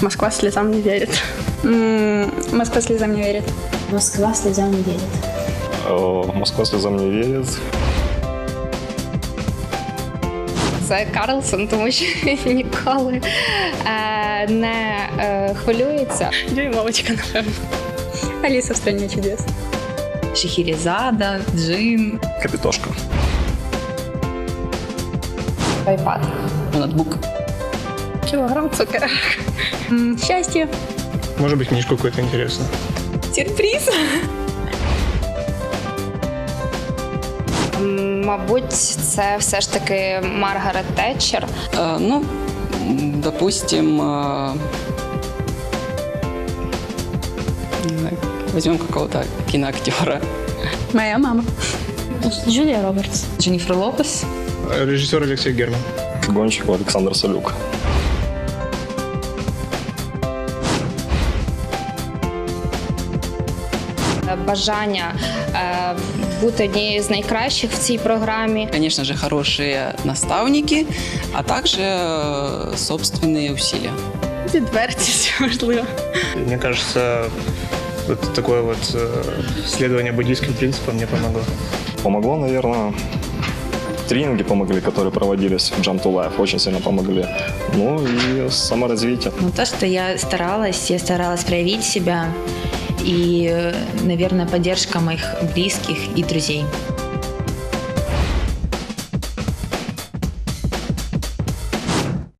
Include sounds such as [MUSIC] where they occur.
Москва слезам не верит. Москва слезам не верит. Москва слезам не верит. Москва слезам не верит. Це Карлсон, тому що [LAUGHS] ніколи е, не е, хвилюється. Дюймовочка, напевно. Алиса в стране чудес. Шехерезада, Джин. Капитошка. Айпад. Ноутбук Килограмм цукера. М, Счастье. Может быть, книжку какую-то интересную. Сюрприз. М, Мабуть, це все ж таки Маргарет Тетчер. Э, ну, м, допустим, э, не знаю, возьмем какого-то киноактера. Моя мама. Джулия Робертс. Дженнифер Лопес. Э, Режиссер Алексей Герман. Гонщик Александр Салюк. Бажання е, бути однією з найкращих в цій програмі. Конечно же, хорошие наставники, а также э, собственные усилия. Відвертість, [LAUGHS] можливо. Мне кажется, вот такое вот э, следование буддийским принципам мне помогло. Помогло, наверное, тренинги помогли, которые проводились в Jump to Life, очень сильно помогли. Ну и саморазвитие. Ну, то, что я старалась, я старалась проявить себя и, наверное, поддержка моих близких и друзей.